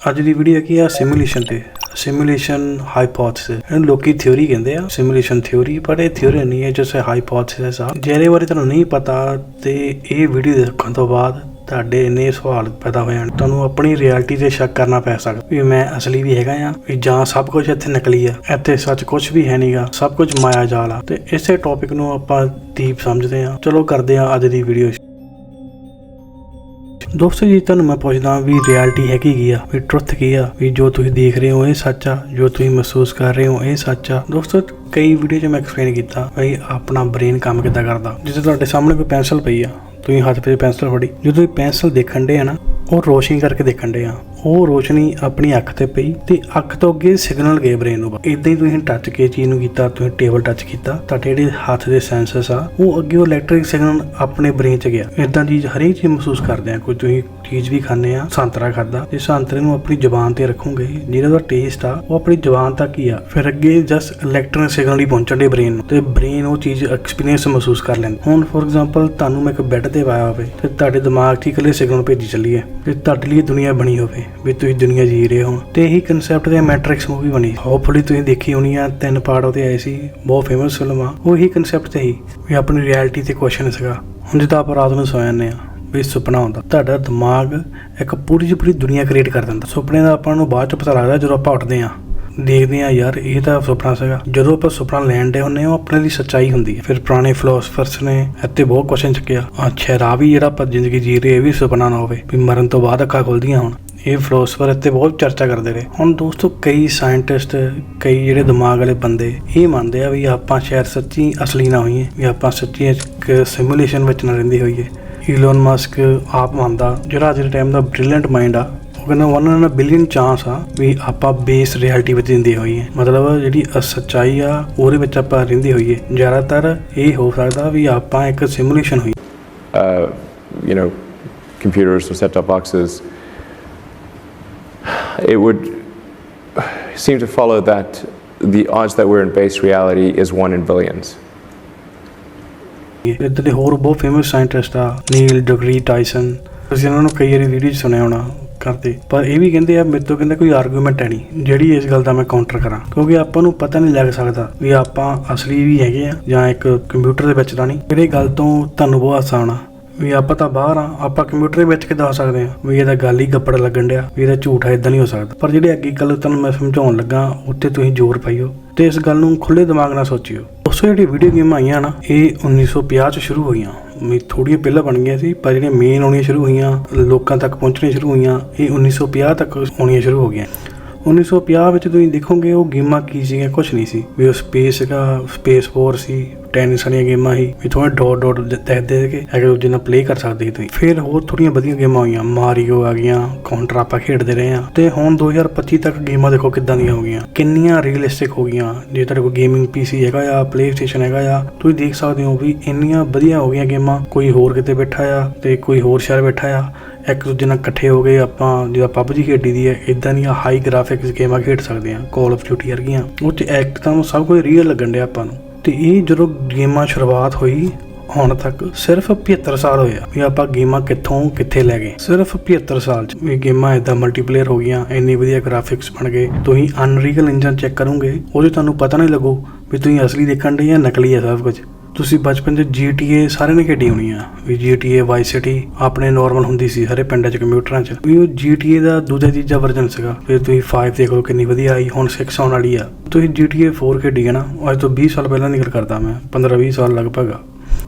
ਅੱਜ ਦੀ ਵੀਡੀਓ ਕੀ ਆ ਸਿਮੂਲੇਸ਼ਨ ਤੇ। ਸਿਮੂਲੇਸ਼ਨ ਹਾਈਪੋਥੇਸਿਸ ਇਹਨੂੰ ਲੋਕੀ ਥਿਉਰੀ ਕਹਿੰਦੇ ਆ। ਸਿਮੂਲੇਸ਼ਨ ਥਿਉਰੀ ਪਰ ਇਹ ਥਿਉਰੀ ਨਹੀਂ ਹੈ ਜਿਵੇਂ ਹਾਈਪੋਥੇਸਿਸ ਆ। ਜਿਹਦੇ ਬਾਰੇ ਤੁਹਾਨੂੰ ਨਹੀਂ ਪਤਾ ਤੇ ਇਹ ਵੀਡੀਓ ਦੇਖਣ ਤੋਂ ਬਾਅਦ ਤੁਹਾਡੇ ਇੰਨੇ ਸਵਾਲ ਪੈਦਾ ਹੋ ਜਾਣ। ਤੁਹਾਨੂੰ ਆਪਣੀ ਰਿਐਲਿਟੀ ਤੇ ਸ਼ੱਕ ਕਰਨਾ ਪੈ ਸਕਦਾ ਵੀ ਮੈਂ ਅਸਲੀ ਵੀ ਹੈਗਾ ਆ, ਵੀ ਜਾਂ ਸਭ ਕੁਝ ਇੱਥੇ ਨਕਲੀ ਆ। ਇੱਥੇ ਸੱਚ ਕੁਝ ਵੀ ਹੈ ਨਹੀਂਗਾ ਸਭ ਕੁਝ ਮਾਇਆ ਜਾਲ ਆ। ਤੇ ਇਸੇ ਟੌਪਿਕ ਨੂੰ ਆਪਾਂ ਦੀਪ ਸਮਝਦੇ ਆ। ਚਲੋ ਕਰਦੇ ਆ ਅੱਜ ਦੀ ਵੀਡੀਓ ਦੋਸਤੋ ਜੀ, ਤੁਹਾਨੂੰ ਮੈਂ ਪੁੱਛਦਾ ਵੀ ਰਿਐਲਿਟੀ ਹੈਗੀ ਕੀ ਆ? ਵੀ ਟਰੁੱਥ ਕੀ ਆ? ਵੀ ਜੋ ਤੁਸੀਂ ਦੇਖ ਰਹੇ ਹੋ ਇਹ ਸੱਚ ਆ, ਜੋ ਤੁਸੀਂ ਮਹਿਸੂਸ ਕਰ ਰਹੇ ਹੋ ਇਹ ਸੱਚ ਆ। ਦੋਸਤੋ, ਕਈ ਵੀਡੀਓ 'ਚ ਮੈਂ ਐਕਸਪਲੇਨ ਕੀਤਾ ਵੀ ਆਪਣਾ ਬ੍ਰੇਨ ਕੰਮ ਕਿੱਦਾਂ ਕਰਦਾ। ਜਿੱਥੇ ਤੁਹਾਡੇ ਸਾਹਮਣੇ ਕੋਈ ਪੈਨਸਲ ਪਈ ਆ, ਤੁਸੀਂ ਹੱਥ 'ਤੇ ਪੈਨਸਲ ਫੜੀ, ਜਦੋਂ ਤੁਸੀਂ ਪੈਨਸਲ ਦੇਖਣ ਦੇ ਆ ਨਾ, ਉਹ ਰੋਸ਼ਨੀ ਕਰਕੇ ਦੇਖਣ ਦੇ ਆ। ਉਹ ਰੋਸ਼ਨੀ ਆਪਣੀ ਅੱਖ ਤੇ ਪਈ ਤੇ ਅੱਖ ਤੋਂ ਅੱਗੇ ਸਿਗਨਲ ਗਏ ਬ੍ਰੇਨ ਨੂੰ। ਇਦਾਂ ਹੀ ਤੁਸੀਂ ਟੱਚ ਕੇ ਚੀਜ਼ ਨੂੰ ਕੀਤਾ, ਤੁਸੀਂ ਟੇਬਲ ਟੱਚ ਕੀਤਾ ਤੁਹਾਡੇ ਜਿਹੜੇ ਹੱਥ ਦੇ ਸੈਂਸਸ ਆ, ਉਹ ਅੱਗੇ ਉਹ ਇਲੈਕਟ੍ਰਿਕ ਸਿਗਨਲ ਆਪਣੇ ਬ੍ਰੇਨ 'ਚ ਗਿਆ। ਇਦਾਂ ਦੀ ਹਰੇਕ ਚੀਜ਼ ਮਹਿਸੂਸ ਕਰਦੇ ਆ। ਕੋਈ ਤੁਸੀਂ ਚੀਜ਼ ਵੀ ਖਾਂਦੇ ਆ, ਸੰਤਰਾ ਖਾਦਾ ਜੇ ਸੰਤਰੇ ਨੂੰ ਆਪਣੀ ਜ਼ੁਬਾਨ ਤੇ ਰੱਖੋਗੇ, ਜਿਹੜਾ ਦਾ ਟੇਸਟ ਆ, ਉਹ ਆਪਣੀ ਜ਼ੁਬਾਨ ਤੱਕ ਹੀ ਆ। ਫਿਰ ਅੱਗੇ ਜਸਟ ਇਲੈਕਟ੍ਰਿਕ ਸਿਗਨਲ ਹੀ ਪਹੁੰਚਣ ਦੇ ਬ੍ਰੇਨ ਨੂੰ, ਤੇ ਬ੍ਰੇਨ ਉਹ ਚੀਜ਼ ਐਕਸਪੀਰੀਅੰਸ ਮਹਿਸੂਸ ਕਰ ਲੈਂਦਾ। ਹੁਣ ਫੋਰ ਐਗਜ਼ਾਮਪਲ ਤੁਹਾਨੂੰ ਮੈਂ ਇੱਕ ਬੈੱਡ ਤੇ ਪਾਇਆ ਹੋਵੇ, ਤੇ ਤੁਹਾਡੇ ਦਿਮਾਗ 'ਚ ਇਕੱਲੇ ਸਿਗਨਲ ਭੇਜੀ ਚੱਲੀਏ ਤੇ ਤੁਹਾਡੇ ਲਈ ਦੁਨੀਆ ਬਣੀ ਹੋਵੇ। ਵੀ ਤੁਸੀਂ ਦੁਨੀਆ ਜੀ ਰਹੇ ਹੋ। ਤੇ ਇਹੀ ਕਨਸੈਪਟ ਤੇ ਮੈਟ੍ਰਿਕਸ ਮੂਵੀ ਬਣੀ। ਹੋਪਫੁਲੀ ਤੁਸੀਂ ਦੇਖੀ ਹੋਣੀ ਆ, ਤਿੰਨ ਪਾਰਟ ਉਹਦੇ ਆਏ ਸੀ। ਬਹੁਤ ਫੇਮਸ ਫਿਲਮ ਆ। ਉਹ ਇਹੀ ਕਨਸੈਪਟ ਤੇ ਹੀ ਵੀ ਆਪਣੀ ਰਿਐਲਿਟੀ ਤੇ ਕੁਐਸਚਨ ਸੀਗਾ। ਹੁਣ ਜਿੱਦਾਂ ਆਪਾਂ ਰਾਤ ਨੂੰ ਸੌ ਜਾਂਦੇ ਆ, ਵੀ ਸੁਪਨਾ ਹੁੰਦਾ। ਤੁਹਾਡਾ ਦਿਮਾਗ ਇੱਕ ਪੂਰੀ ਜਿਹੀ ਪੂਰੀ ਦੁਨੀਆ ਕ੍ਰੀਏਟ ਕਰ ਦਿੰਦਾ। ਸੁਪਨੇ ਦਾ ਆਪਾਂ ਨੂੰ ਬਾਅਦ ਚ ਪਤਾ ਲੱਗਦਾ ਜਦੋਂ ਆਪਾਂ ਉੱਠਦੇ ਆ। ਦੇਖਦੇ ਆ ਯਾਰ, ਇਹ ਤਾਂ ਸੁਪਨਾ ਸੀਗਾ। ਜਦੋਂ ਆਪਾਂ ਸੁਪਨਾ ਲੈਣ ਦੇ ਹੁੰਨੇ ਆ ਉਹ ਆਪਣੇ ਲਈ ਸੱਚਾਈ ਹੁੰਦੀ ਹੈ। ਫਿਰ ਪੁਰਾਣੇ ਫਿਲਾਸਫਰਸ ਨੇ ਇੱਥੇ ਬਹੁਤ ਕੁਐਸਚਨ ਚੱਕਿਆ। ਅੱਛਾ, ਰਾਹ ਵੀ ਜਿਹੜਾ ਆਪਾਂ ਜ਼ਿੰਦਗੀ ਜੀ ਰਹੇ, ਇਹ ਵੀ ਸੁਪਨਾ ਨਾ ਹੋਵੇ। ਵੀ ਮਰਨ ਤੋਂ ਬਾਅਦ ਅੱਖਾਂ ਖੁੱਲਦੀਆਂ ਹੋਣ। ਇਹ ਫਿਲਾਸਫਰ ਇੱਥੇ ਬਹੁਤ ਚਰਚਾ ਕਰਦੇ ਰਹੇ। ਹੁਣ ਦੋਸਤੋ, ਕਈ ਸਾਇੰਟਿਸਟ ਕਈ ਜਿਹੜੇ ਦਿਮਾਗ ਵਾਲੇ ਬੰਦੇ ਇਹ ਮੰਨਦੇ ਆ ਵੀ ਆਪਾਂ ਸ਼ਾਇਦ ਸੱਚੀ ਅਸਲੀ ਨਾ ਹੋਈਏ, ਵੀ ਆਪਾਂ ਸੱਚੀ ਇੱਕ ਸਿਮੂਲੇਸ਼ਨ ਵਿੱਚ ਨਾ ਰਹਿੰਦੇ ਹੋਈਏ। ਈਲਨ ਮਸਕ ਆਪ ਮੰਨਦਾ, ਜਿਹੜਾ ਅੱਜ ਦੇ ਟਾਈਮ ਦਾ ਬ੍ਰਿਲੀਅੰਟ ਮਾਈਂਡ ਆ ਕਹਿੰਦਾ 1 ਇਨ ਅ ਬਿਲੀਅਨ ਚਾਂਸ ਆ ਵੀ ਆਪਾਂ ਬੇਸ ਰਿਐਲਿਟੀ ਵਿੱਚ ਜਿੰਦੇ ਹੋਈਏ। ਮਤਲਬ ਜਿਹੜੀ ਸੱਚਾਈ ਆ ਉਹਦੇ ਵਿੱਚ ਆਪਾਂ ਰਹਿੰਦੇ ਹੋਈਏ। ਜ਼ਿਆਦਾਤਰ ਇਹ ਹੋ ਸਕਦਾ ਵੀ ਆਪਾਂ ਇੱਕ ਸਿਮੂਲੇਸ਼ਨ ਹੋਈ you know, computers or set-top boxes, it would seem to follow that the odds that we're in base reality is one in billions. ਇੱਦਾਂ ਦੇ ਹੋਰ ਬਹੁਤ ਫੇਮਸ ਸਾਇੰਟਿਸਟ ਆ ਨੀਲ ਡਗਰੀ ਟਾਈਸਨ ਤੁਸੀਂ ਇਹਨਾਂ ਨੂੰ ਕਈ ਵਾਰੀ ਵੀਡੀਓ ਸੁਣਿਆ ਹੋਣਾ। ਕਰਦੇ ਪਰ ਇਹ ਵੀ ਕਹਿੰਦੇ ਆ, ਮੇਰੇ ਤੋਂ ਕਹਿੰਦੇ ਕੋਈ ਆਰਗੂਮੈਂਟ ਹੈ ਨਹੀਂ, ਜਿਹੜੀ ਇਸ ਗੱਲ ਦਾ ਮੈਂ ਕਾਊਂਟਰ ਕਰਾਂ। ਕਿਉਂਕਿ ਆਪਾਂ ਨੂੰ ਪਤਾ ਨਹੀਂ ਲੱਗ ਸਕਦਾ ਵੀ ਆਪਾਂ ਅਸਲੀ ਵੀ ਹੈਗੇ ਆ ਜਾਂ ਇੱਕ ਕੰਪਿਊਟਰ ਦੇ ਵਿੱਚ ਤਾਂ ਨਹੀਂ। ਜਿਹੜੀ ਗੱਲ ਤੋਂ ਤੁਹਾਨੂੰ ਬਹੁਤ ਆਸਾਨ ਆ। ਵੀ ਆਪਾਂ ਤਾਂ ਬਾਹਰ ਆ, ਆਪਾਂ ਕੰਪਿਊਟਰ ਦੇ ਵਿੱਚ ਕਿੱਦਾਂ ਦੱਸ ਸਕਦੇ ਆ? ਵੀ ਇਹਦਾ ਗੱਲ ਹੀ ਗੱਪੜ ਲੱਗਣ ਡਿਆ, ਵੀ ਇਹਦਾ ਝੂਠ ਹੈ ਇਦਾਂ ਨਹੀਂ ਹੋ ਸਕਦਾ। ਪਰ ਜਿਹੜੀ ਅੱਗੇ ਗੱਲ ਤੁਹਾਨੂੰ ਮੈਂ ਸਮਝਾਉਣ ਲੱਗਾ ਉੱਤੇ ਤੁਸੀਂ ਜ਼ੋਰ ਪਾਈਓ ਤੇ ਇਸ ਗੱਲ ਨੂੰ ਖੁੱਲੇ ਦਿਮਾਗ ਨਾਲ ਸੋਚਿਓ। ਦੋਸਤੋ ਜਿਹੜੀ ਵੀਡੀਓ ਗੇਮਾਂ ਆਈਆਂ ਨਾ, ਇਹ 1950 ਚ ਸ਼ੁਰੂ ਹੋਈਆਂ। ਥੋੜੀਆਂ ਪਹਿਲਾਂ ਬਣ ਗਈਆਂ ਸੀ, ਪਰ ਜਿਹੜੀਆਂ ਮੇਨ ਆਉਣੀਆਂ ਸ਼ੁਰੂ ਹੋਈਆਂ, ਲੋਕਾਂ ਤੱਕ ਪਹੁੰਚਣੀਆਂ ਸ਼ੁਰੂ ਹੋਈਆਂ, ਇਹ 1950 ਤੱਕ ਆਉਣੀਆਂ ਸ਼ੁਰੂ ਹੋ ਗਈਆਂ। 1950 ਵਿੱਚ ਤੁਸੀਂ ਦੇਖੋਗੇ ਉਹ ਗੇਮਾਂ ਕੀ ਸੀਗੀਆਂ ਕੁਝ ਨਹੀਂ ਸੀ। ਵੀ ਉਹ ਸਪੇਸ ਸੀਗਾ ਸਪੇਸ ਫੋਰ ਸੀ ਟੈਨਿਸ ਵਾਲੀਆਂ ਗੇਮਾਂ ਸੀ, ਵੀ ਥੋੜਾ ਡਾਟ ਡਾਟ ਦੇ ਸੀਗੇ ਕੇ ਇੱਕ ਦੂਜੇ ਪਲੇ ਕਰ ਸਕਦੇ ਸੀ ਤੁਸੀਂ। ਫਿਰ ਹੋਰ ਥੋੜੀਆਂ ਵਧੀਆ ਗੇਮਾਂ ਹੋਈਆਂ ਮਾਰੀਓ ਆ ਗਈਆਂ ਕਾਊਂਟਰ ਆਪਾਂ ਖੇਡਦੇ ਰਹੇ ਆ ਤੇ ਹੁਣ 2025 ਤੱਕ ਗੇਮਾਂ ਦੇਖੋ ਕਿੱਦਾਂ ਦੀਆਂ ਹੋ ਗਈਆਂ। ਕਿੰਨੀਆਂ ਰੀਅਲਿਸਟਿਕ ਹੋ ਗਈਆਂ। ਜੇ ਤੁਹਾਡੇ ਕੋਲ ਗੇਮਿੰਗ ਪੀਸੀ ਹੈਗਾ ਆ ਪਲੇ ਸਟੇਸ਼ਨ ਹੈਗਾ ਆ, ਤੁਸੀਂ ਦੇਖ ਸਕਦੇ ਹੋ ਵੀ ਇੰਨੀਆਂ ਵਧੀਆ ਹੋ ਗਈਆਂ ਗੇਮਾਂ। ਕੋਈ ਹੋਰ ਕਿਤੇ ਬੈਠਾ ਆ ਤੇ ਕੋਈ ਹੋਰ ਸ਼ਹਿਰ ਬੈਠਾ ਆ। ਇੱਕ ਦੂਜੇ ਨਾਲ ਇਕੱਠੇ ਹੋ ਗਏ ਆਪਾਂ, ਜਿਵੇਂ PUBG ਖੇਡੀ ਦੀ ਹੈ ਇਦਾਂ ਦੀਆਂ ਹਾਈ ਗ੍ਰਾਫਿਕਸ ਗੇਮਾਂ ਖੇਡ ਸਕਦੇ ਆ ਕਾਲ ਆਫ ਡਿਊਟੀ ਵਰਗੀਆਂ। ਉਹ ਚ ਐਕਟ ਤਾਂ ਸਭ ਕੁਝ ਰੀਅਲ ਲੱਗਣ ਡਿਆ ਆਪਾਂ ਨੂੰ। ਤੇ ਇਹ ਜਦੋਂ ਗੇਮਾਂ ਸ਼ੁਰੂਆਤ ਹੋਈ, ਹੁਣ ਤੱਕ ਸਿਰਫ 75 ਸਾਲ ਹੋਇਆ ਵੀ ਆਪਾਂ ਗੇਮਾਂ ਕਿੱਥੋਂ, ਕਿੱਥੇ ਲੈ ਗਏ। ਸਿਰਫ 75 ਸਾਲ ਚ ਵੀ ਗੇਮਾਂ ਇਦਾਂ ਮਲਟੀਪਲੇਅਰ ਹੋ ਗਈਆਂ, ਇੰਨੀ ਵਧੀਆ ਗ੍ਰਾਫਿਕਸ ਬਣ ਗਏ। ਤੁਸੀਂ ਅਨਰੀਅਲ ਇੰਜਨ ਚੈੱਕ ਕਰੋਗੇ, ਉਹਦੇ ਤੁਹਾਨੂੰ ਪਤਾ ਨਹੀਂ ਲੱਗੂ ਵੀ ਤੁਸੀਂ ਅਸਲੀ ਦੇਖਣ ਦੇ ਜਾਂ ਨਕਲੀ ਹੈ ਸਭ ਕੁਝ। ਤੁਸੀਂ ਬਚਪਨ 'ਚ GTA ਸਾਰਿਆਂ ਨੇ ਖੇਡੀ ਹੋਣੀ ਆ, ਵੀ GTA Vice City ਆਪਣੇ ਨਾਰਮਲ ਹੁੰਦੀ ਸੀ ਸਾਰੇ ਪਿੰਡਾਂ 'ਚ, ਕੰਪਿਊਟਰਾਂ 'ਚ। ਵੀ ਉਹ GTA ਦਾ ਦੂਜਾ ਤੀਜਾ ਵਰਜ਼ਨ ਸੀਗਾ। ਫਿਰ ਤੁਸੀਂ 5 ਦੇਖ ਲਓ ਕਿੰਨੀ ਵਧੀਆ ਆਈ, ਹੁਣ 6 ਆਉਣ ਵਾਲੀ ਆ। ਤੁਸੀਂ GTA 4 ਖੇਡੀ ਹੈ ਨਾ ਅੱਜ ਤੋਂ 20 ਸਾਲ ਪਹਿਲਾਂ ਦੀ ਗੱਲ ਕਰਦਾ ਮੈਂ 15 20 ਸਾਲ ਲਗਭਗ ਆ।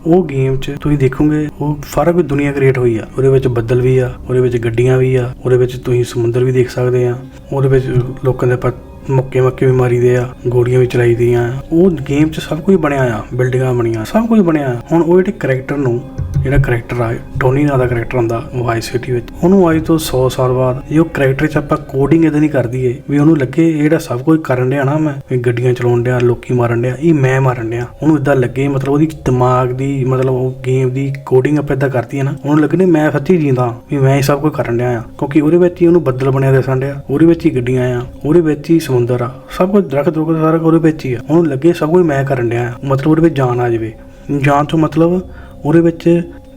ਉਹ ਗੇਮ 'ਚ ਤੁਸੀਂ ਦੇਖੋਗੇ, ਉਹ ਫ਼ਰਕ ਦੁਨੀਆ ਕ੍ਰੀਏਟ ਹੋਈ ਆ। ਉਹਦੇ ਵਿੱਚ ਬੱਦਲ ਵੀ ਆ, ਉਹਦੇ ਵਿੱਚ ਗੱਡੀਆਂ ਵੀ ਆ, ਉਹਦੇ ਵਿੱਚ ਤੁਸੀਂ ਸਮੁੰਦਰ ਵੀ ਦੇਖ ਸਕਦੇ ਆ। ਉਹਦੇ ਵਿੱਚ ਲੋਕਾਂ ਦੇ ਆਪਾਂ ਮੁੱਕੇ ਮੱਕੇ ਵੀ ਮਾਰੀਦੇ ਆ, ਗੋਲੀਆਂ ਵੀ ਚਲਾਈ ਦੀਆਂ ਉਹ ਗੇਮ 'ਚ ਸਭ ਕੁਝ ਬਣਿਆ ਆ ਬਿਲਡਿੰਗਾਂ ਬਣੀਆਂ, ਸਭ ਕੁਝ ਬਣਿਆ ਆ। ਹੁਣ ਉਹ ਜਿਹੜੇ ਕਰੈਕਟਰ ਨੂੰ ਜਿਹੜਾ ਕਰੈਕਟਰ ਆ ਟੋਨੀ ਨਾਂ ਦਾ ਕਰੈਕਟਰ ਹੁੰਦਾ ਵਾਈਸ ਸਿਟੀ ਵਿੱਚ। ਉਹਨੂੰ ਅੱਜ ਤੋਂ 100 ਸਾਲ ਬਾਅਦ ਜੇ ਉਹ ਕਰੈਕਟਰ 'ਚ ਆਪਾਂ ਕੋਡਿੰਗ ਇਦਾਂ ਨਹੀਂ ਕਰਦੀ ਦਈਏ ਵੀ ਉਹਨੂੰ ਲੱਗੇ ਇਹ ਜਿਹੜਾ ਸਭ ਕੁਝ ਕਰਨ ਡਿਆ ਨਾ ਮੈਂ, ਵੀ ਗੱਡੀਆਂ ਚਲਾਉਣ ਡਿਆ, ਲੋਕੀ ਮਾਰਨ ਡਿਆ, ਇਹ ਮੈਂ ਮਾਰਨ ਡਿਆ। ਉਹਨੂੰ ਇਦਾਂ ਲੱਗੇ, ਮਤਲਬ ਉਹਦੀ ਦਿਮਾਗ ਦੀ, ਮਤਲਬ ਉਹ ਗੇਮ ਦੀ ਕੋਡਿੰਗ ਆਪਾਂ ਇਦਾਂ ਕਰਦੀ ਹੈ ਨਾ, ਉਹਨੂੰ ਲੱਗਣੇ ਮੈਂ ਸੱਚੀ ਜੀਂਦਾ, ਵੀ ਮੈਂ ਹੀ ਸਭ ਕੁਝ ਕਰਨ ਡਿਆ ਆ। ਕਿਉਂਕਿ ਉਹਦੇ ਵਿੱਚ ਹੀ ਉਹਨੂੰ ਬੱਦਲ ਬਣਿਆ ਦਿਸਣ ਡਿਆ, ਉਹਦੇ ਵਿੱਚ ਹੀ ਗੱਡੀਆਂ ਆ, ਉਹਦੇ ਵਿੱਚ ਹੀ ਸਮੁੰਦਰ ਆ, ਸਭ ਕੁਝ ਦਰਖਤ ਰੁਕਤ ਸਾਰਾ ਕੁਝ ਉਹਦੇ ਵਿੱਚ ਹੀ ਆ। ਉਹਨੂੰ ਲੱਗੇ ਸਭ ਕੁਝ ਮੈਂ ਕਰਨ ਡਿਆ ਮਤਲਬ ਉਹਦੇ ਵਿੱਚ ਜਾਨ ਆ ਜਾਵੇ। ਜਾਨ ਤੋਂ ਮਤਲਬ ਉਹਦੇ ਵਿੱਚ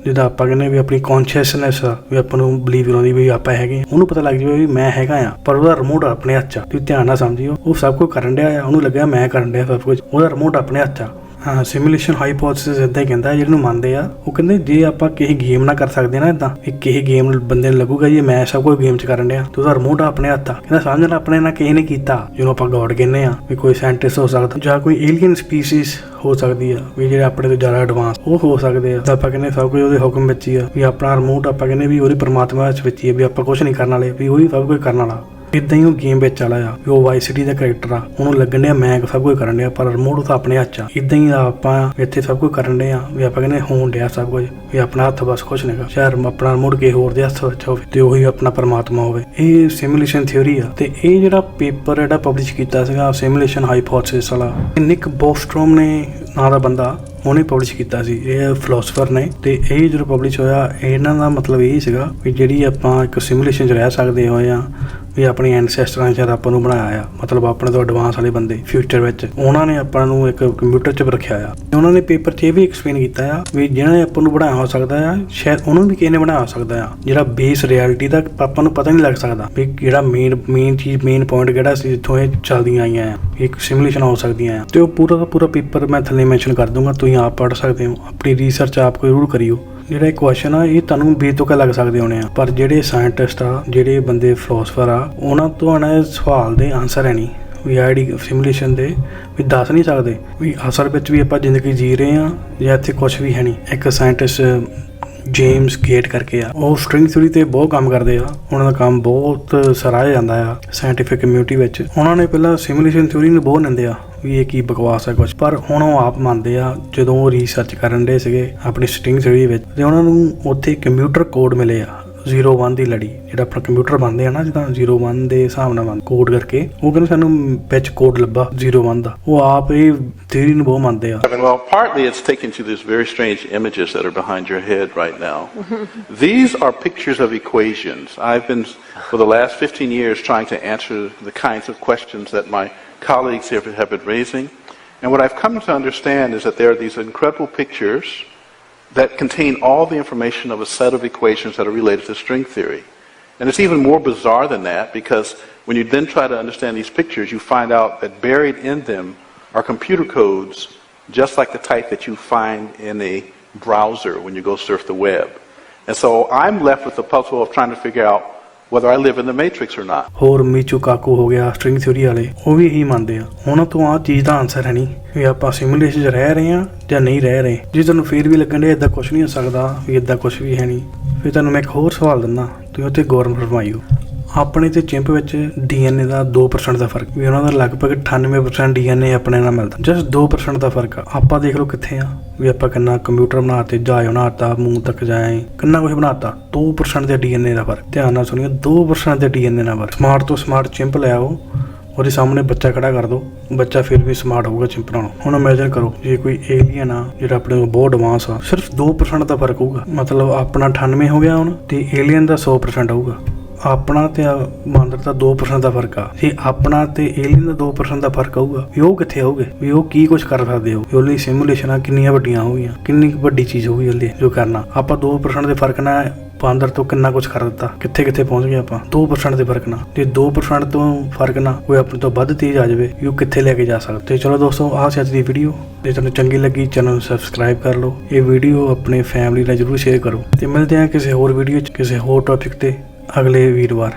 ਜਿਹਦਾ ਆਪਾਂ ਕਹਿੰਦੇ ਵੀ ਆਪਣੀ ਕੌਨਸ਼ੀਅਸਨੈਸ ਆ, ਵੀ ਆਪਾਂ ਨੂੰ ਬਲੀਵ ਕਰਾਉਂਦੀ ਵੀ ਆਪਾਂ ਹੈਗੇ ਉਹਨੂੰ ਪਤਾ ਲੱਗ ਜਾਵੇ ਵੀ ਮੈਂ ਹੈਗਾ ਆ ਪਰ ਉਹਦਾ ਰਿਮੋਟ ਆਪਣੇ ਹੱਥ 'ਚ ਤੁਸੀਂ ਧਿਆਨ ਨਾਲ ਸਮਝਿਓ, ਉਹ ਸਭ ਕੁਝ ਕਰਨ ਡਿਆ ਆ, ਉਹਨੂੰ ਲੱਗਿਆ ਮੈਂ ਕਰਨ ਡਿਆ ਸਭ ਕੁਝ। ਉਹਦਾ ਰਿਮੋਟ ਆਪਣੇ ਹੱਥ 'ਚ ਆ। ਹਾਂ ਸਿਮੂਲੇਸ਼ਨ ਹਾਈਪੋਥੇਸਿਸ ਇਦਾਂ ਹੀ ਕਹਿੰਦਾ ਜਿਹਨੂੰ ਮੰਨਦੇ ਆ, ਉਹ ਕਹਿੰਦੇ ਜੇ ਆਪਾਂ ਕਿਸੇ ਗੇਮ ਨਾਲ ਕਰ ਸਕਦੇ ਨਾ ਇਦਾਂ ਵੀ ਕਿਸੇ ਗੇਮ ਬੰਦੇ ਨੂੰ ਲੱਗੂਗਾ ਜੀ, ਮੈਂ ਸਭ ਕੁਝ ਗੇਮ 'ਚ ਕਰਨ ਡਿਆ, ਤੇ ਉਹਦਾ ਰਿਮੋਟ ਆਪਣੇ ਹੱਥ ਆ। ਕਹਿੰਦਾ ਸਮਝ ਲੈ, ਆਪਣੇ ਨਾਲ ਕਿਸੇ ਨੇ ਕੀਤਾ, ਜਿਹਨੂੰ ਆਪਾਂ ਗੋਡ ਕਹਿੰਦੇ ਆ, ਵੀ ਕੋਈ ਸਾਇੰਟਿਸਟ ਹੋ ਸਕਦਾ, ਜਾਂ ਕੋਈ ਏਲੀਅਨ ਸਪੀਸੀਜ਼ ਹੋ ਸਕਦੀ ਆ, ਵੀ ਜਿਹੜੇ ਆਪਣੇ ਤੋਂ ਜ਼ਿਆਦਾ ਐਡਵਾਂਸ ਉਹ ਹੋ ਸਕਦੇ ਆ। ਤਾਂ ਆਪਾਂ ਕਹਿੰਦੇ ਸਭ ਕੁਝ ਉਹਦੇ ਹੁਕਮ ਵਿੱਚ ਹੀ ਆ, ਵੀ ਆਪਣਾ ਰਿਮੋਟ ਆਪਾਂ ਕਹਿੰਦੇ ਵੀ ਉਹਦੀ ਪਰਮਾਤਮਾ ਵਿੱਚ ਹੀ ਆ, ਵੀ ਆਪਾਂ ਕੁਝ ਨਹੀਂ ਕਰਨ ਵਾਲੇ, ਵੀ ਉਹੀ ਸਭ ਕੁਝ ਕਰਨ ਵਾਲਾ। ਇਦਾਂ ਹੀ ਉਹ ਗੇਮ ਵਿੱਚ ਚਲਾ ਆ, ਵੀ ਉਹ ਸਿਟੀ ਦਾ ਕੈਰੈਕਟਰ ਆ, ਉਹਨੂੰ ਲੱਗਣ ਡਿਆ ਮੈਂ ਸਭ ਕੁਝ ਕਰਨ ਡਿਆ, ਪਰ ਰਿਮੋਟ ਤਾਂ ਆਪਣੇ ਹੱਥ 'ਚ ਆ। ਇਦਾਂ ਹੀ ਆਪਾਂ ਇੱਥੇ ਸਭ ਕੁਝ ਕਰਨ ਡਿਆ ਵੀ ਆਪਾਂ ਕਹਿੰਦੇ ਹੋਣ ਡਿਆ ਸਭ ਕੁਝ, ਵੀ ਆਪਣਾ ਹੱਥ ਬਸ ਕੁਝ ਨਹੀਂਗਾ ਸ਼ਾਇਦ ਆਪਣਾ ਰਿਮੋਟ ਕੇ ਹੋਰ ਦੇ ਹੱਥ ਵਿੱਚ ਹੋਵੇ ਤੇ ਉਹੀ ਆਪਣਾ ਪਰਮਾਤਮਾ ਹੋਵੇ। ਇਹ ਸਿਮੂਲੇਸ਼ਨ ਥਿਉਰੀ ਆ। ਤੇ ਇਹ ਜਿਹੜਾ ਪੇਪਰ ਜਿਹੜਾ ਪਬਲਿਸ਼ ਕੀਤਾ ਸੀਗਾ ਸਿਮੂਲੇਸ਼ਨ ਹਾਈਪੋਥੇਸਿਸ ਵਾਲਾ ਨਿਕ ਬੋਸਟਰੋਮ ਨੇ ਨਾਂ ਦਾ ਬੰਦਾ ਉਹਨੇ ਪਬਲਿਸ਼ ਕੀਤਾ ਸੀ, ਇਹ ਫਿਲਾਸਫਰ ਨੇ ਤੇ ਇਹ ਜਦੋਂ ਪਬਲਿਸ਼ ਹੋਇਆ, ਇਹਨਾਂ ਦਾ ਮਤਲਬ ਇਹ ਸੀਗਾ ਵੀ ਜਿਹੜੀ ਆਪਾਂ ਇੱਕ ਸਿਮੂਲੇਸ਼ਨ 'ਚ ਰਹਿ ਸਕਦੇ ਹੋਏ ਆ ਵੀ ਆਪਣੇ ਐਨਸੈਸਟਰਾਂ ਨੇ ਆਪਾਂ ਨੂੰ ਬਣਾਇਆ ਆ ਮਤਲਬ ਆਪਣੇ ਤੋਂ ਐਡਵਾਂਸ ਵਾਲੇ ਬੰਦੇ ਫਿਊਚਰ ਵਿੱਚ, ਉਹਨਾਂ ਨੇ ਆਪਾਂ ਨੂੰ ਇੱਕ ਕੰਪਿਊਟਰ 'ਚ ਰੱਖਿਆ ਆ ਤੇ ਉਹਨਾਂ ਨੇ ਪੇਪਰ 'ਚ ਇਹ ਵੀ ਐਕਸਪਲੇਨ ਕੀਤਾ ਆ ਵੀ ਜਿਹਨਾਂ ਨੇ ਆਪਾਂ ਨੂੰ ਬਣਾਇਆ ਹੋ ਸਕਦਾ ਆ, ਸ਼ਾਇਦ ਉਹਨੂੰ ਵੀ ਕਿਸੇ ਨੇ ਬਣਾਇਆ ਹੋ ਸਕਦਾ ਆ, ਜਿਹੜਾ ਬੇਸ ਰਿਐਲਿਟੀ ਦਾ ਆਪਾਂ ਨੂੰ ਪਤਾ ਨਹੀਂ ਲੱਗ ਸਕਦਾ ਵੀ ਜਿਹੜਾ ਮੇਨ ਮੇਨ ਚੀਜ਼ ਮੇਨ ਪੁਆਇੰਟ ਕਿਹੜਾ ਸੀ, ਜਿੱਥੋਂ ਇਹ ਚੱਲਦੀਆਂ ਆਈਆਂ ਆ ਇੱਕ ਸਿਮੂਲੇਸ਼ਨ ਹੋ ਸਕਦੀਆਂ ਆ। ਤੇ ਉਹ ਪੂਰਾ ਦਾ ਪੂਰਾ ਪੇਪਰ ਮੈਂ ਥੱਲੇ ਮੈਂਸ਼ਨ ਕਰ ਦੂੰਗਾ, ਤੁਸੀਂ ਆਪ ਪੜ੍ਹ ਸਕਦੇ ਹੋ, ਆਪਣੀ ਰਿਸਰਚ ਆਪ ਜ਼ਰੂਰ ਕਰਿਓ। ਜਿਹੜਾ ਇਹ ਕੁਐਸਚਨ ਆ, ਇਹ ਤੁਹਾਨੂੰ ਬੇਤੁਕਾ ਲੱਗ ਸਕਦੇ ਹੋਣੇ ਆ। ਪਰ ਜਿਹੜੇ ਸਾਇੰਟਿਸਟ ਆ, ਜਿਹੜੇ ਬੰਦੇ ਫਿਲਾਸਫਰ ਆ, ਉਹਨਾਂ ਤੋਂ ਆਣਾ ਸਵਾਲ ਦੇ ਆਨਸਰ ਹੈ ਨਹੀਂ। ਵੀ ਆਈਡੀ ਸਿਮੂਲੇਸ਼ਨ ਦੇ, ਵੀ ਦੱਸ ਨਹੀਂ ਸਕਦੇ। ਵੀ ਅਸਲ ਵਿੱਚ ਵੀ ਆਪਾਂ ਜ਼ਿੰਦਗੀ ਜੀ ਰਹੇ ਆ ਜਾਂ ਇੱਥੇ ਕੁਝ ਵੀ ਹੈ ਨਹੀਂ। ਇੱਕ ਸਾਇੰਟਿਸਟ ਜੇਮਸ ਗੇਟ ਕਰਕੇ ਆ। ਉਹ ਸਟ੍ਰਿੰਗ ਥਿਊਰੀ ਤੇ ਬਹੁਤ ਕੰਮ ਕਰਦੇ ਆ। ਉਹਨਾਂ ਦਾ ਕੰਮ ਬਹੁਤ ਸਰਾਹਿਆ ਜਾਂਦਾ ਆ ਸਾਇੰਟੀਫਿਕ ਕਮਿਊਨਿਟੀ ਵਿੱਚ। ਉਹਨਾਂ ਨੇ ਪਹਿਲਾਂ ਸਿਮੂਲੇਸ਼ਨ ਥਿਊਰੀ ਨੂੰ ਬਹੁਤ ਨਿੰਦਿਆ। ਆ ਵੀ ਇਹ ਕੀ ਬਕਵਾਸ ਹੈ ਕੁਝ ਪਰ ਹੁਣ ਉਹ ਆਪ ਮੰਨਦੇ ਆ ਜਦੋਂ ਉਹ ਰਿਸਰਚ ਕਰਨ ਦੇ ਸੀਗੇ ਆਪਣੀ ਸਟ੍ਰਿੰਗ ਥਿਊਰੀ ਵਿੱਚ ਤੇ ਉਹਨਾਂ ਨੂੰ ਉੱਥੇ ਕੰਪਿਊਟਰ ਕੋਡ ਮਿਲੇ ਆ 01 ਦੀ ਲੜੀ ਜਿਹੜਾ ਆਪਣਾ ਕੰਪਿਊਟਰ ਬਣਦੇ ਆ ਨਾ ਜਿੱਦਾਂ 01 ਦੇ ਹਿਸਾਬ ਨਾਲ ਕੋਡ ਕਰਕੇ ਉਹ ਕਹਿੰਦੇ ਸਾਨੂੰ ਵਿੱਚ ਕੋਡ ਲੱਭਾ 01 ਦਾ ਉਹ ਆਪ ਇਹ ਥਿਊਰੀ ਨੂੰ ਬਹੁਤ ਮੰਨਦੇ ਆ Well, partly it's taken to these very strange images that are behind your head right now. These are pictures of equations. I've been, for the last 15 years, trying to answer the kinds of questions that my colleagues here have been raising. And what I've come to understand is that there are these incredible pictures that contain all the information of a set of equations that are related to string theory. And it's even more bizarre than that because when you then try to understand these pictures, you find out that buried in them are computer codes just like the type that you find in a browser when you go surf the web. And so I'm left with the puzzle of trying to figure out whether I live in the matrix or not. ਹੋਰ ਮੀਚੂ ਕਾਕੂ ਹੋ ਗਿਆ string theory ਵਾਲੇ, ਉਹ ਵੀ ਇਹੀ ਮੰਨਦੇ ਆ। ਉਹਨਾਂ ਤੋਂ ਆ ਚੀਜ਼ ਦਾ ਆਨਸਰ ਹੈ ਨਹੀਂ ਵੀ ਆਪਾਂ ਸਿਮੂਲੇਸ਼ਨ 'ਚ ਰਹਿ ਰਹੇ ਆ ਜਾਂ ਨਹੀਂ ਰਹਿ ਰਹੇ। ਜੇ ਤੁਹਾਨੂੰ ਫੇਰ ਵੀ ਲੱਗਣ ਦੇ ਇਦਾਂ ਕੁਝ ਨਹੀਂ ਹੋ ਸਕਦਾ ਵੀ ਇਦਾਂ ਕੁਝ ਵੀ ਹੈ ਨਹੀਂ। ਫਿਰ ਤੁਹਾਨੂੰ ਮੈਂ ਇੱਕ ਹੋਰ ਸਵਾਲ ਦਿੰਦਾ, ਤੁਸੀਂ ਉੱਤੇ ਗੌਰ ਫਰਮਾਇਓ। ਆਪਣੇ ਤੇ ਚਿੰਪ ਵਿੱਚ ਡੀਐਨਏ ਦਾ 2% ਦਾ ਫ਼ਰਕ ਵੀ, ਉਹਨਾਂ ਦਾ ਲਗਭਗ 98% ਡੀਐਨਏ ਆਪਣੇ ਨਾਲ ਮਿਲਦਾ। ਜਸਟ 2% ਦਾ ਫ਼ਰਕ ਆ। ਆਪਾਂ ਦੇਖ ਲਓ ਕਿੱਥੇ ਆ। ਵੀ ਆਪਾਂ ਕਿੰਨਾ ਕੰਪਿਊਟਰ ਬਣਾਤੇ, ਜਹਾਜ਼ ਬਣਾਤਾ, ਮੂੰਹ ਤੱਕ ਜਾਏ, ਕਿੰਨਾ ਕੁਝ ਬਣਾਤਾ। 2% ਦੇ ਡੀਐਨਏ ਦਾ ਫ਼ਰਕ। ਧਿਆਨ ਨਾਲ ਸੁਣਿਓ 2% ਦੇ ਡੀਐਨਏ ਨਾਲ ਫ਼ਰਕ। ਸਮਾਰਟ ਤੋਂ ਸਮਾਰਟ ਚਿੰਪ ਲੈ ਆਓ, ਉਹਦੇ ਸਾਹਮਣੇ ਬੱਚਾ ਖੜਾ ਕਰ ਦਿਓ ਬੱਚਾ ਫਿਰ ਵੀ ਸਮਾਰਟ ਹੋਊਗਾ ਚਿੰਪ ਨਾਲੋਂ। ਹੁਣ ਇਮੇਜਿਨ ਕਰੋ, ਜੇ ਕੋਈ ਏਲੀਅਨ ਆ, ਜਿਹੜਾ ਆਪਣੇ ਤੋਂ ਬਹੁਤ ਐਡਵਾਂਸ ਆ, ਸਿਰਫ 2% ਦਾ ਫ਼ਰਕ ਹੋਊਗਾ। ਮਤਲਬ ਆਪਣਾ 98 ਹੋ ਗਿਆ ਹੁਣ, ਤੇ ਏਲੀਅਨ ਦਾ 100% ਹੋਊਗਾ। ਆਪਣਾ ਤੇ ਬਾਂਦਰ ਦਾ 2% ਦਾ ਫ਼ਰਕ ਆ। ਜੇ ਆਪਣਾ ਤੇ ਏਲੀਅਨ ਦਾ 2% ਦਾ ਫ਼ਰਕ ਆਊਗਾ, ਵੀ ਉਹ ਕਿੱਥੇ ਆਉਗੇ ਵੀ ਉਹ ਕੀ ਕੁਝ ਕਰ ਸਕਦੇ ਹੋ ਵੀ ਉਹਲੀ ਸਿਮੂਲੇਸ਼ਨਾਂ ਕਿੰਨੀਆਂ ਵੱਡੀਆਂ ਹੋਗੀਆਂ ਕਿੰਨੀ ਕੁ ਵੱਡੀ ਚੀਜ਼ ਹੋਊਗੀ ਉਹਦੇ ਜੋ ਕਰਨਾ। ਆਪਾਂ 2% ਦੇ ਫ਼ਰਕ ਨਾਲ ਬਾਂਦਰ ਤੋਂ ਕਿੰਨਾ ਕੁਝ ਕਰ ਦਿੱਤਾ? ਕਿੱਥੇ ਕਿੱਥੇ ਪਹੁੰਚ ਗਏ ਆਪਾਂ? 2% ਦੇ ਫ਼ਰਕ ਨਾਲ। ਜੇ 2% ਤੋਂ ਫ਼ਰਕ ਨਾਲ ਕੋਈ ਆਪਣੇ ਤੋਂ ਵੱਧ ਤੇਜ਼ ਆ ਜਾਵੇ, ਵੀ ਉਹ ਕਿੱਥੇ ਲੈ ਕੇ ਜਾ ਸਕਦਾ? ਤੇ ਚਲੋ ਦੋਸਤੋ, ਆਹ ਸੀ ਅੱਜ ਦੀ ਵੀਡੀਓ ਜੇ ਤੁਹਾਨੂੰ ਚੰਗੀ ਲੱਗੀ, ਚੈਨਲ ਨੂੰ ਸਬਸਕ੍ਰਾਈਬ ਕਰ ਲਓ। ਇਹ ਵੀਡੀਓ ਆਪਣੇ ਫੈਮਿਲੀ ਨਾਲ ਜਰੂਰ ਸ਼ੇਅਰ ਕਰੋ। ਤੇ ਮਿਲਦੇ ਹਾਂ ਕਿਸੇ ਹੋਰ ਵੀਡੀਓ 'ਚ, ਕਿਸੇ ਹੋਰ ਟੌਪਿਕ ਤੇ। ਅਗਲੇ ਵੀਰਵਾਰ।